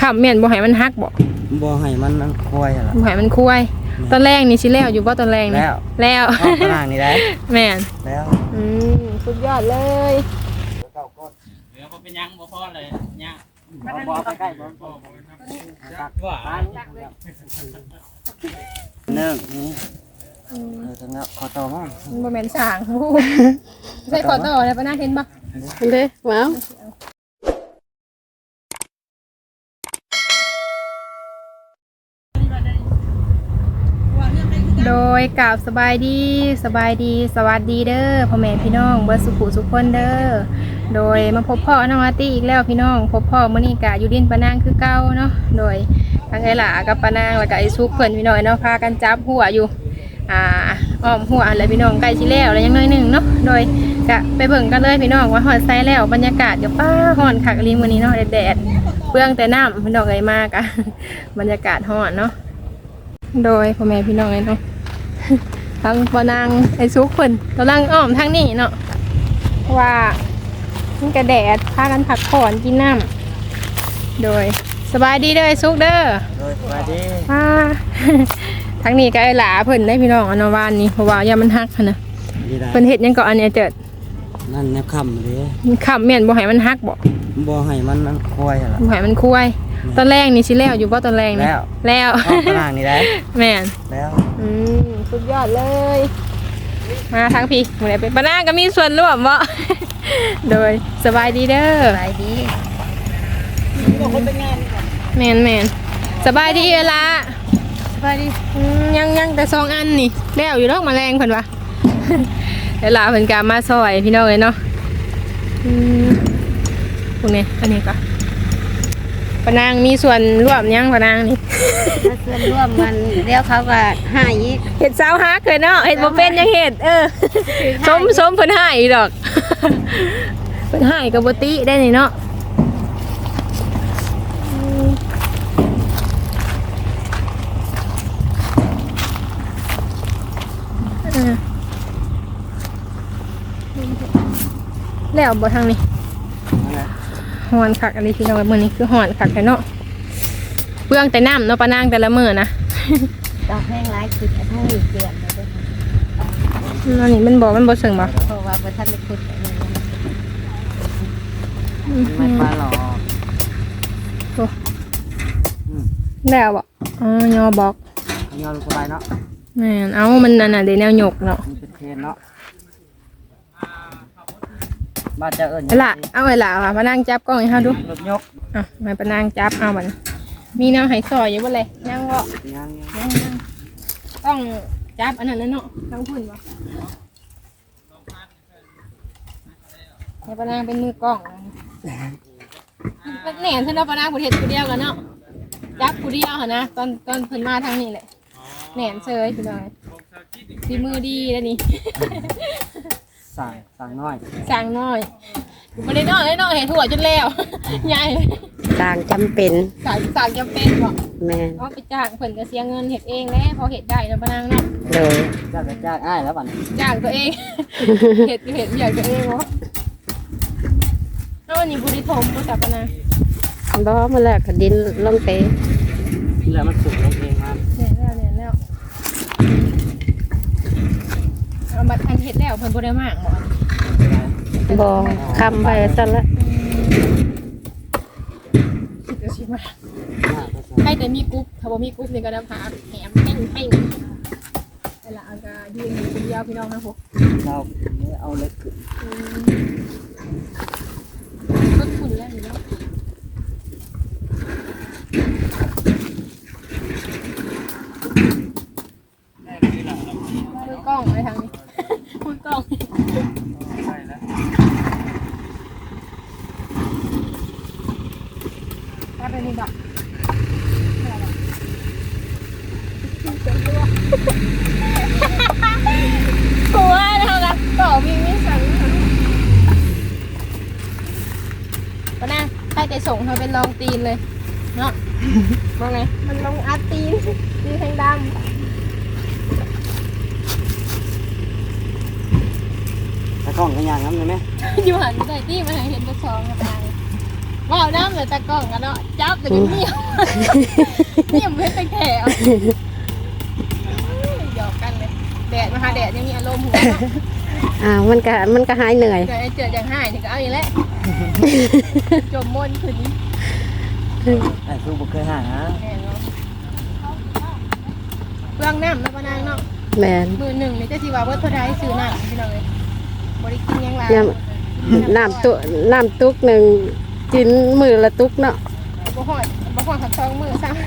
ขับแม่นบ่ให้มันฮักบ่บ่ให้มันมันคอยอะล่ะบ่ให้มันคุยตอนแรกนี่สิแล้วอยู่บ่ตอนแรกนี่แล้ว แล้วออกตารางนี่ได้แม่นแล้วอืมสุดยอดเลย เดี๋ยวบ่เป็นหยังบ่พอเลยยังบ่บ่ใกล้ๆบ่บ่ว่าหนึ่งนี่เออจังแล้วขอต่อมามันบ่แม่นสร้างฮู้ใส่ขอต่อได้ปะนะเห็นบ่เด้ว้าว โดยกราบสบายดีสบายดีสวัสดีเด้อพ่อแม่พี่น้องเบิร์สุขุสุขคนเด้อโดยมาพบพ่อน้องอาร์ตี้อีกแล้วพี่น้อง พบพ่อมื้อนี้กะอยู่ดินปะนางคือเก่าเนาะโดยทางไอหลากับปะนางแล้วก็ไอซุกเพิ่นพี่น้อยเนาะพากันจับหัวอยู่อ่าอ้อมหัวอะไรพี่น้องใกล้สิแล้วแล้วยังน้อยหนึ่งเนาะโดยกะไปเบิ่งกันเลยพี่น้องว่าฮอดไซแล้วบรรยากาศกับป้าฮ้อนคักลีมื้อนี้เนาะแดดเปลืองแต่น้ำพี่น้องเอ้ยมากอะบรรยากาศฮ้อนเนาะโดยพ่อแม่พี่น้องเอ้ยเนาะ ทั้งปานางไอ้ซุกเพิ่นกำลังอ้อมทางนี้เนาะเพราะว่ามันกระแดดพากันพักผ่อนกินน้ำโดยสบายดีเด้อไอ้ซุกเด้อโดยสวัสดีอ่า ทางนี้ก็ไอ้หลาเพิ่นได้พี่น้องอนวานนี่เพราะว่าอย่ามันฮักหั้นนะดีได้เพิ่นเฮ็ดหยังก็อันเนี้ยเจิดนั่นแนวค่ำเลยมันขับแม่นบ่ให้มันฮักบ่บ่ให้มันมันคอยอะล่ะ บ่ให้มันคุยตอนแรกนี่สิแล้วอยู่บ่ตอนแรกนี่แล้ว แล้วออกตารางนี่ได้แม่นแล้ว อืม สุดยอดเลย มาทางพี่หมู่ไหนเป็นปะนาก็มีส่วนร่วมบ่โดยสบายดีเด้อสบายดีแม่นแม่นสบายดีเวลาสบายดีอืมยังยังแต่สองอันนี่แล้วอยู่ดอกแมลงเพิ่นวะเวลาเพิ่นกามาซอยพี่น้องเลยเนาะอืมพวกนี้อันนี้ก็ ปะนางมีส่วนร่วมยังปะนางนี่ถ้าเพื่อนร่วมมันเดี๋ยวเขาก็หาอีกเห็ดสาวฮักเลยเนาะเห็ดบ่เป็นยังเห็ดเออสมสมเพิ่นให้อีดอกเพิ่นให้กับบ่ติได้นี่เนาะอืมเออแล้วบ่ทางนี้นั่นแหละหอนคักอะไรพี่น้องมื้อนี้คือหอนคักแท้เนาะเปลืองแต่น้ำเนาะปะนางแต่ละมื้อนะดอกแห้งร้ายคิดกระทั่งอีกเดือนเลยเด้ออันนี้มันบอกมันบ่เชิงบ่เพราะว่าบ่ทันได้คุดอันนี้ไม่ปลาหรอกแล้วบ่อ๋อยอบอกขยอนสบายเนาะแม่นเอ้ามันนั่นน่ะเดี๋ยวแนวหยกเนาะมันเป็นเทรนเนาะ บ้านเจะเอิญเอาล่ะเอาไว้ล่ะค่ะมานั่งจับกล้องให้เฮาดูรถยกอะมาไปนั่งจับเอาบัดนี้มีแนวให้ซอยอยู่บ่เลยยังบ่ยังยังยังยังต้องจับอันนั้นแล้วเนาะทั้งพุ่นบ่ให้ปานางเป็นมือกล้องมันแหน่นเท่าเนาะปานางบ่เฮ็ดผู้เดียวกันเนาะจับผู้เดียวหั่นนะตอนตอนเพิ่นมาทางนี้แหละแหน่นเซยพี่น้อยฝีมือดีแล้วนี่ สั่งสั่งน้อยสั่งน้อยไม่ได้น้อยเลยน้อยเห็นหัวจนแล้ว ใหญ่ต่างจำเป็นสั่งสั่งจำเป็นบอกแม่นเอาไปจ้างเพิ่นก็เสียเงินเห็ดเองแหล้วพอเห็ดได้แล้วปะนางเนาะโดยจ้างก็จ้างอ้ายแล้วบัดนี้จ้างตัวเอง เห็ดเห็ดอยากตัวเองวะแล้ววันนี้บุรีทมภาษาปะนางบ่มาแล้วก็ดินลงเตแล้วมันสุกเองมันเนี่ยแล้วเนี่ยแล้ว เอาบัตรอันเห็ดแล้วเพิ่นบ่ได้มากบ่บ่คำไปซะละเดี๋ยวสิมาให้แต่มีกรุ๊ปถ้าบ่มีกรุ๊ปนี่ก็ได้พาแหมเพ่งเพ่งเวลาเอาก็ยืนอยู่คนเดียวพี่น้องนะพวกเราเอาเล็กขึ้นรถคุณแล้วนี่เนาะมือกล้องไปทางนี้ มือกล้องมาเป็นนี่ดอกหัวนะคะต่อมีมิสัน ก็น่าถ้าจะ ส่งเธอเป็นรองตีนเลย เนาะว่าไงมันลงอัดตีนตีนแทงดตะกล้องกันอย่างนั้นเลยไหมำ อยู่หันใส่ตีมาให้เห็นกระซองกับนายว้าวน้ำเหลือแต่กล่องกันเนาะจับแต่ก็เหนียวเหนียวไม่เป็นแถวหยอกกันเลยแดดมาหาแดดยังมีอารมณ์หัวเนาะ อ่ามันก็มันก็หายเหนื่อยเจอไอ้เจออย่างหายนี่ก็เอาอีกแล้วจมมนขึ้น ไอ้คือบุกเคยหาแน่เนะเรื่องน้ำแล้วก็นางเนาะแมนมือหนึ่งนี่จะสิว่าเบิดเท่าใดซื้อน้ำพี่น้องเลยบริกินหยังไงน้ำน้ำตุน้ำตุกหนึ่งกินมือละตุกเนาะบ่หอดบ่หอดขับซองมือซ้ำ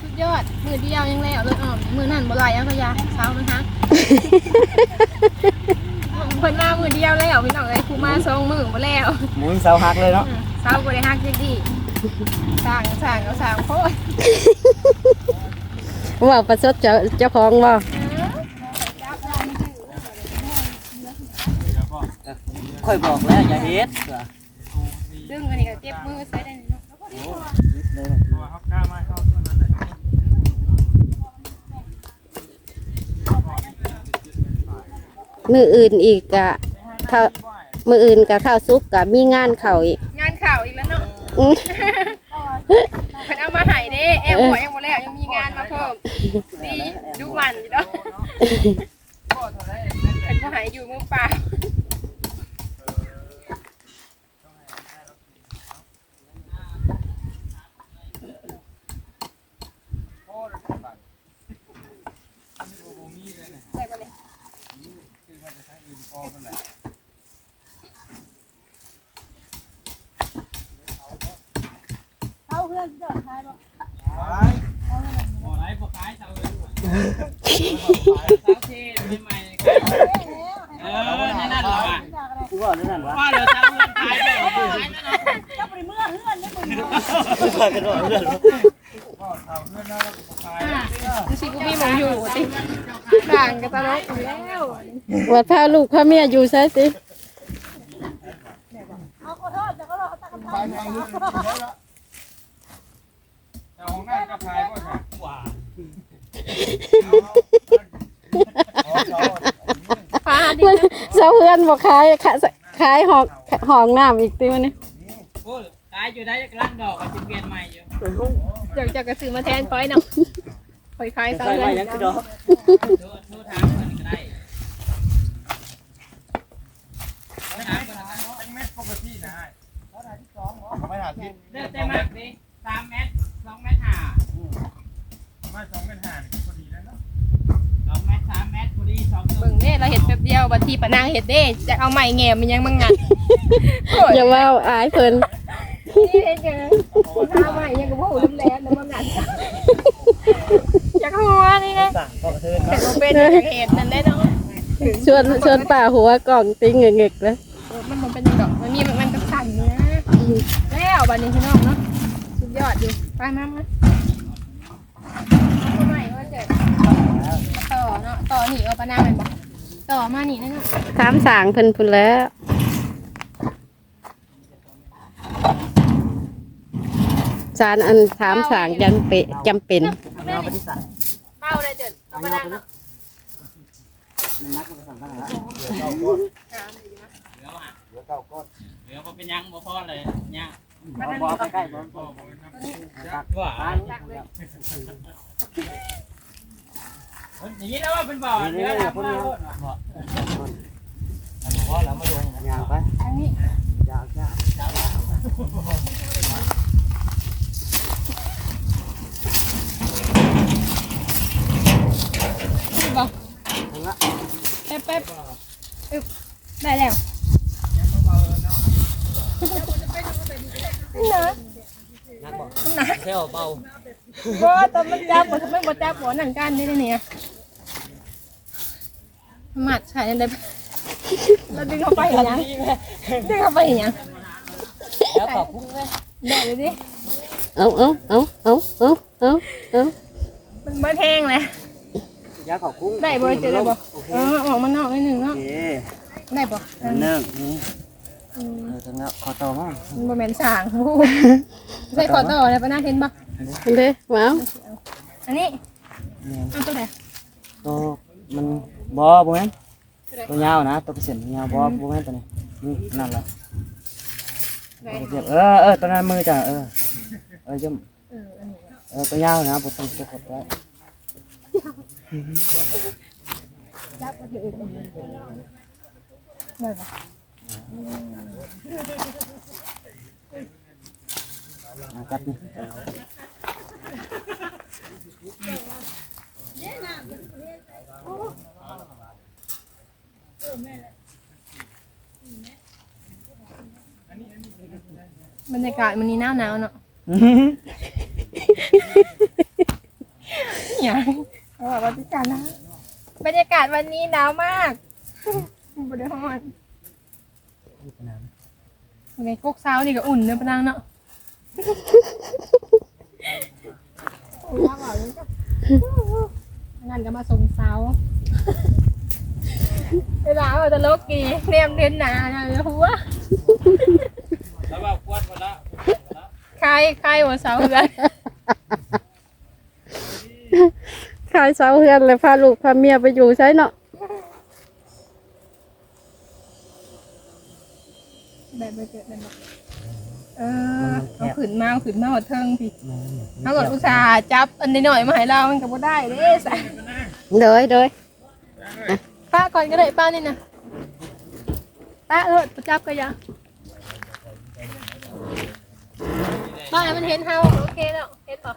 สุดยอดมือเดียวยังแล้วเลยอ่อมมือนั่นบ่ไหลเอาก็ยาเช้านะคะ เพิ่นมามือเดียวแล้วพี่น้องเลยครูมาสองมือบ่แล้วหมุนเสาหักเลยเนาะเช้าบ่ได้ฮักจักดีสร้างสร้างเอาสร้างโคตรว่าประชดเจ้าเจ้าของว่าค่อยบอกแล้วอย่าเฮ็ดซึ่งอันนี้ก็เจ็บมือใส่ได้เนาะตัวเขากล้ามาเข้าตัวนั้นเลย มืออื่นอีกกะข้าวมืออื่นกับข้าวซุปกะมีงานเข่าอีก งานข่าวอีกแล้วเนาะอื้อเพิ่นเอามาให้เด้แอมหัวยังบ่แล้วยังมีงานมาเพิ่มดีดูมันอยู่เนาะเพิ่นบ่ให้อยู่มือเปล่า บ่ายเสาลยเสาเท่ใหม่เออนั่นน่ะเหรอกูว่านั่นวะว่าเราเสาเงินขายไปขายนั่นน่ะกันว่าเรื่องดูสิกูมีหมองอยู่ติด่างกันตลกอยู่แล้วว่าถ้าลูกถ้าเมียอยู่ใช่สิ แต่ของนั่นก็ขายก็ขายหวานฟ้าดิมันเสาเฮือนบอกขายขายขายหอกหองน้ำอีกติวันนี้โอ้ขายอยู่ได้รักดอกก็สิเปลี่ยนใหม่อยู่เดี๋ยวจะกระสือมาแทนปอยเนาะคอยคลายเสาเลไว้ยยังคือดอกโทษโทางมันก็ได้งเม็ดปกตินะไม่หาที่เลือกได้มากดิ บเดียวบัดทีปะนางเห็ดเด้จะเอาใหม่แง่มันยังมังงัดอย่าว่าอายเพิ่นนี่เห็นยังเอาใหม่ยังกับพวกหูแลนแล้วมังงัดจากหัวนี่นะสั่งก็กระเทือนแต่ก็เป็นจากเหตุนั่นแหละเนาะชวนชวนป่าหัวกล่องติ้งเงกๆเลยเออมันมันเป็นยังดอกมันมีมันก็สั่นนะแล้วบัดนี้พี่น้องเนาะสุดยอดอยู่ไปมามาเอาใหม่ว่าเจอต่อเนาะต่อหนีเอาปะนางไปบอก ต่อมาหนีนั่นเนาะถามสางเพิ่นพุ่นแล้วสารอันถามสางยังเปะจำเป็นเอาไปที่สั่งเป้าเลยเจิดเอาปะนางเนาะมันนักมันสั่งกันแล้วเหลืออะเหลือเก้าก้อนเหลือบ่เป็นยังบ่พอเลยยังบอลใกล้ๆบอลว่า อ่าอย่างนี้แล้วว่าเป็นบ่อนี่เนื้อนี่ดำคนมานี้โลดบ่ว่าแล้วมาลงยางไปอันนี้ยางยางบอกแป๊บแป๊บอึบได้แล้วเนาะนักบ่เที่ยวเบาบ่ตอนมันจับบ่ทำไมบ่จับบ่นั่งกันได้เนี่ย หมัดใช่ได้แล้วดึงเข้าไปเหรอยังดึงเข้าไปเหรอยังแล้วขอบคุณได้เลยดิเอาเอาเอาเอาเอาเอาเอามันเบิดแห้งเลยยาขอบคุณได้บ่เจอได้บ่เออออกมานอกนิดนึงโอเนาะเคได้บ่อันหนึ่งนี่เออทั้งนั้นขอต่อมั้งมันบ่แม่นสร้างโอ้โหใส่ขอต่อเลยปะน่าเห็นบ่เด้มาเอาอันนี้เนี่ยเอาตัวไหนตัวมัน บ่บ่แม่นตัวยาวนะตัวเปอร์เซ็นต์ยาวบ่บ่แม่นตัวนี้นี่นั่นล่ะเรียบเออเออตัวนั้นมือจ้ะเออเออย่อมเอออันนี้เออตัวยาวนะบ่ต้องจะกดไว้ได้ปะอะจับนี่ รรยากาศมันนี่หนาวหนาวๆเนาะอย่างเขาบอกว่าบรรยากาศหนาวบรรยากาศวันนี้หนาวมากบริหารในกกเช้านี่ก็อุ่นเนื้อปะนางเนาะโอ้ยว่าเลยจ้ะงั้นก็มาส่งเสาเวลาเราจะลกกี่เนมเดินหนาเนี่ยหัวแล้วว่าควนหมดละ ใครใครหัวเสาเหือนขายเสาเฮือนเลยพาลูกพาเมียไปอยู่ใช่เนาะแบบไปเกิดนั่นแหละเออเอาขืนมาเอาขืนมาหดเทิงพี่ถ้าเกิดอุตส่าห์จับอันนี้หน่อยมาให้เรามันก็บ่ได้เด้สายเดยเดยป้าก่อนก็ได้ป้านี่นะป้าเออจับก็ยัง ป้าให้มันเห็นเฮาโอเคแล้วเห็นป่ะ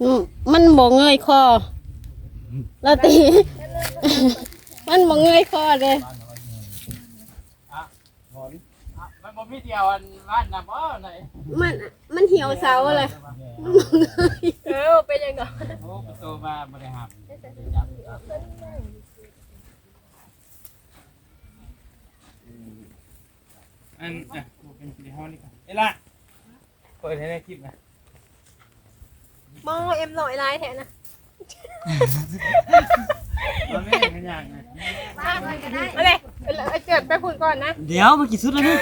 อืมมันบ่เงยคอแล้วตี มันบ่เงยคอเลยมันบ่มีเดียวอันบ้านน่ะบ่ไหนมันมันเหี่ยวเสาเลยเออเป็นยังไงโอ้ประตูมาบ่ได้หับอันอะเป็นที่ห้องนี่ก่อนเอ้ล่ะ เปิดให้ได้คลิปนะมองเอ็มหน่อยลายแทนนะมันไม่เป็นอย่างนะมาเลยเอาเกิดไปพูดก่อนนะ เดี๋ยวมากี่สุดแล้วนี่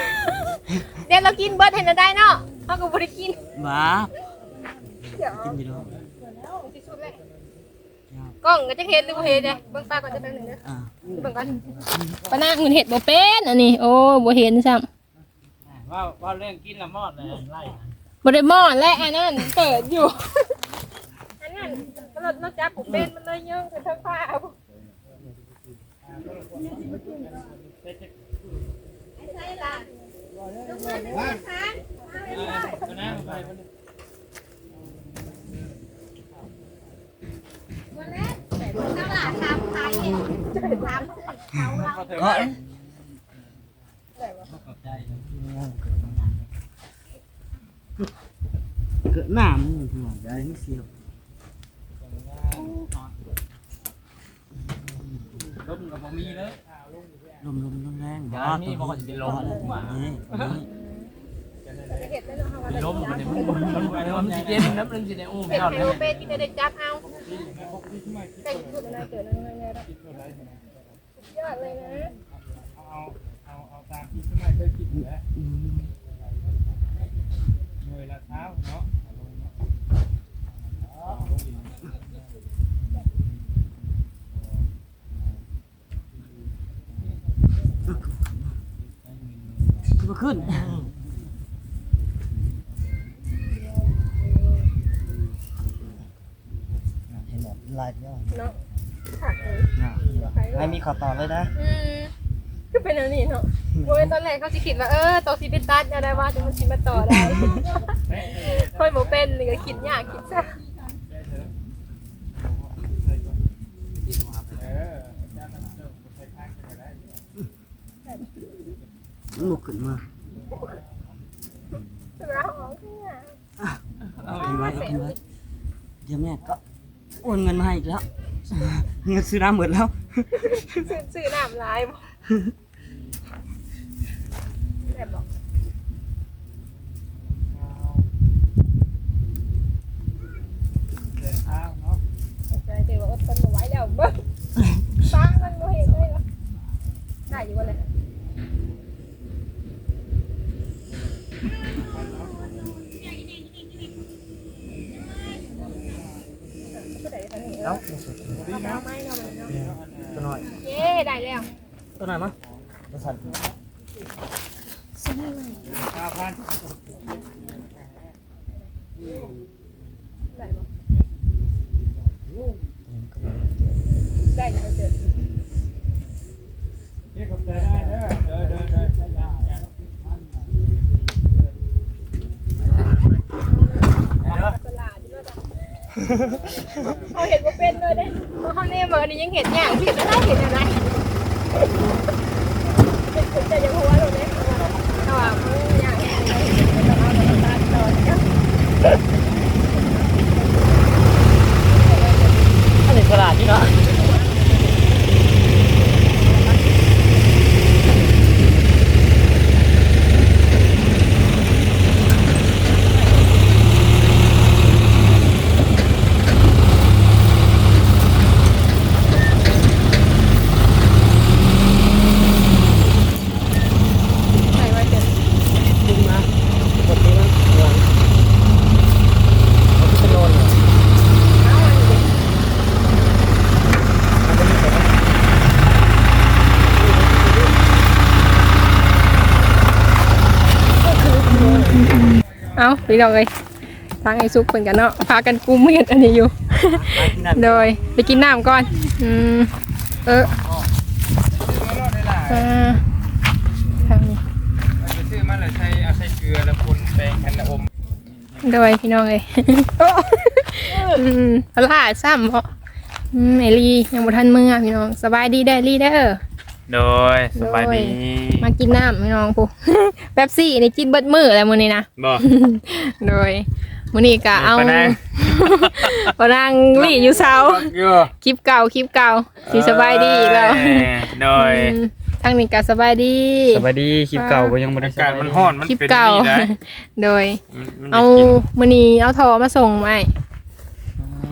เดี๋ยวเรากินเบิร์ดเห็นได้เนาะเขาก็บ่ได้กินบ้าเดี๋ยวกินอยู่แล้วที่สุดเลยกล้องก็จะเห็นหรือบ่เห็นเนี่ยเบิ่งป้าก่อนจะเป็นหนึ่งเด้ออ่าเบิ่งก่อนป้านางเงินเห็ดบ่เป็นอันนี้ โอ้บ่เห็นซ้ำว่าว่าเรื่องกินละมอดเลยไล่ บ่ได้หมอนและอันนั้นเปิดอยู่ อันนั้นรถรถจับผมเป็นมันเลยเยิ่งเป็นทั้งฟ้าเอา ตัวนั้นไป เอ้ยเกิดหน้ามึงหัวใจนี่เสียว ล้มกับบ่มีเลย ลมลมลมแรง อย่ามีบ่สิลม นี่นี่ ล้มมันเนี่ยมันมันมันสิเย็นน้ำมันสิได้อู้เห็ดเอาให้เลบ่ยเป็นที่ได้จับเอาแต่ที่สุดอะไรเกิดอะไรไงล่ะยอดเลยนะเอาเอาเอาตามที่ขึ้นมเคยคิดอยู่แล้วหน่วยละเท้าเนาะขึ้นมาขึ้นเห็น แบบลายเดียวเนาะผักเลยไม่มีขอต่อเลยนะอืมก็เป็นอันนี้เนาะโอ้ยตอนแรกเขาสิคิดว่าเออตัวสิเป็นตัดอะไรว่าจะมันสิมาต่อได้ค่อยบ่เป็นนี่ก็คิดยากคิดซะเออจานน้ำเติมใส่ข้างกันได้ลุกขึ้นมาเราออกเนี่ยเอากินไว้เอากินไว้เดี๋ยวแม่ก็ โอนเงินมาให้อีกแล้ว เงินซื้อน้ำหมดแล้ว ซื้อน้ำลายบ่บอก เดินเท้าเนาะ ใจเจอว่าอดทนบ่ไหวแล้วเบิ่งฟ้ามันบ่เห็นเลยเหรอได้อยู่บ่เลยก็ได้ทางนี้ แล้ว เอาไม้เนาะมันเนาะ ตัวน้อย เย้ได้แล้ว ตัวน้อยมั้งตัวสั่น ได้แล้วเจอ นี่ขอบใจได้เด้อเด้อเด้อเด้อ เขาเห็นว่าเป็นเลยเด้เพราะเขาเนี่ยเมื่อนี้ยังเห็นอย่างผิดแล้วได้เห็นอะไรเป็นคนใจยังหัวเลยเนี่ยเอาอะมึงอย่างเห็นอะไรแต่ว่าเราตัดต่อเนี่ย อันนี้ฉลาดนี่เนาะ ใช่ว่าจะ ดึงมาปกติมั้งหลังมันจะโดนเหรอ เอาพี่น้องเลยทางไอ้ซุกเพิ่นกันเนาะพากันกุมเห็ดอันนี้อยู่ไปที่นั่นโดยไปกินน้ำก่อนอืมเอออ่าทางนี้เอาไปซื้อมาแล้วใส่เอาใส่เกลือแล้วคนแป้งกันนะอมโดยพี่น้องเลยอืมพลาดซ้ำเพราะอืมไอลียังบ่ทันมือพี่น้องสบายดีได้อลีเด้อ โดยสบายดีมากินน้ำพี่น้องผู้ แป๊บซี่นี่กินเบิดมือแล้วมื้อนี้นะบ่โดยมื้อนี้ก็เอาปะนางปะนางลี่อยู่เซาอยู่คลิปเก่าคลิปเก่าสิสบายดีอีกแล้วโดยอืมทางนี้ก็สบายดีสวัสดีคลิปเก่าก็ยังไม่ได้อากาศมันร้อนมันคลิปเป็นเก่านี่ได้โดยมันมันเอาได้กินมื้อนี้เอาทอมาส่งไหม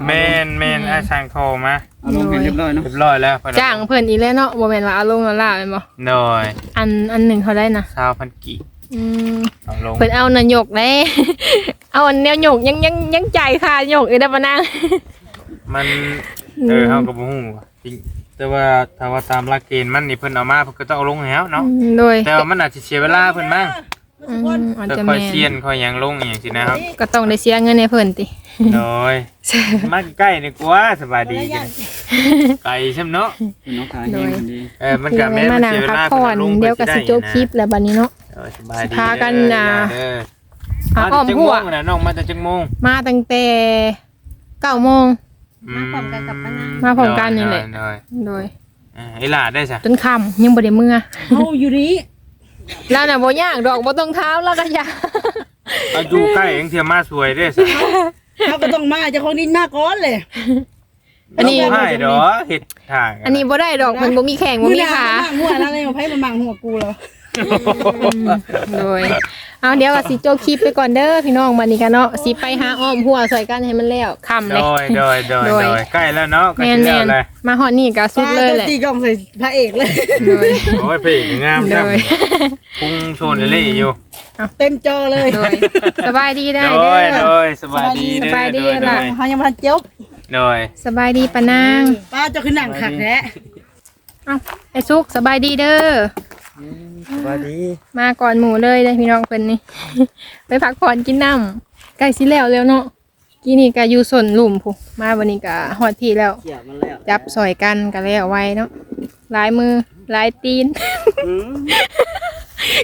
แม่นแม่นอาช่างโทรมาเอาลงให้เรียบร้อยเนาะเรียบร้อยแล้วพอจ้างเพิ่นอีกแล้วเนาะบ่แม่นว่าเอาลงเอาล่าแม่นบ่โดยอันอันหนึ่งเขาได้นะชาวพันกี่อืมเอาลงเพิ่นเอาน่ะหยกแน่เอาอันแนวหยกยังยังยังจ่ายค่าหยกอีกได้อบ่นางมันเออเฮาก็บ่ฮู้ว่าจริงแต่ว่าถ้าว่าตามหลักเกณฑ์มันนี่เพิ่นเอามาเพิ่นก็ต้องเอาลงให้เฮาเนาะอืมโดยแต่ว่ามันอาจจะเสียเวลาเพิ่นบ้าง อืมอาจแต่จะค่อยแม่เซียนนค่อยหยังลงอหย่างสินะครับก็ต้องได้เสียเงินให้เพิ่นติ โดยมาใกล้นี่กว่าสบายดีจังไกลใช่ไหมเนาะน้องขายเองดีเออมันคือก็แม่นมามันนั่งเสียเวพักลาผ่อนลงเดี๋ยวก็สิจบคลิปแล้วบัดนี้เนาะ เออสบายดีพากันน่ะ เด้ออะมาอ้อมจากหัว โมงน่ะน้องมาแต่จังโมงมาตั้งแต่9โมงมาพร้อมกันกับป้านาง มาพร้อมกันนี่แหละโดยโดยอ่าไอ้หลาได้ซะจนค่ำยังบ่ได้เมื่อเอาอยู่นี้ แล้วน่ะบ่ย่างดอกบ่ต้องเท้าแล้วก็ย่างเอาอยู่ใกล้เองเทียมาสวยได้ซะเขาก็ต้องมาเจะของดินมาก่อนเลย อันนี้ ให้ดอกเฮ็ดทางอันนี้บ่ได้ดอกเพิ่นบ่มีแข่งบ่มีขา หัวแล้วเลยมาไพ่มาบังหัวกูแล้ว โดยเอาเดี๋ยวก็สิโจบคลิปไปก่อนเด้อพี่น้องบัดนี้กันเนาะสิไปหาอ้อมหัวใส่กันให้มันแล้วค่ำเลโดยย โดยโดยโดโดยยใกล้แล้วเนาะใกล้แม่นจะแม่แล้วนเลยมาฮอดนี่ก็สุดเลยแหละตีกล้องใส่พระเอกเลย โดยโอ้ยพี่งามโดจังยพุงโชนเล่ๆอยู่เต็มจอเลยโดยสบายดีได้โดเด้ยอโดยสบายดีสบายดีโดล่ะเขายังมาทันเจ๊บโดยสบายดีปะนางป้าเจะขึ้นหนังขักแท้เอ้าไอ้สุกสบายดีเด้อ สวัสดีมาก่อนหมู่เลยเลยพี่น้องเพิ่นนี่ ไปพักผ่อนกินน้ำใกล้สิแล้วแล้วเนาะกี้นี่ก็อยู่สวนหลุมผู้มาวันนี้ก็ฮอดที่แล้วเขี่ยมันแล้วจับสอยกันกันแล้วไว้เนาะหลายมือหลายตีน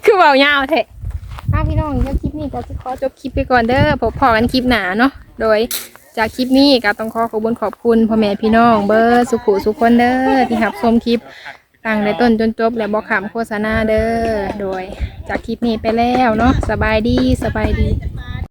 คือเบายาวแท้อะพี่น้องเดี๋ยวคลิปนี้ก็จะขอจบคลิปไปก่อนเด้อพบพอกันคลิปหนาเนาะ โดยจากคลิปนี้ก็ต้องขอขอบคุณขอบคุณพ่อแม่พี่น้องเบอร์สุขุสุขคนเด้อที่รับชมคลิป ตั้งในต้นจนจบและบอกขำโฆษณาเด้อ โดยจากคลิปนี้ไปแล้วเนาะสบายดีสบายดี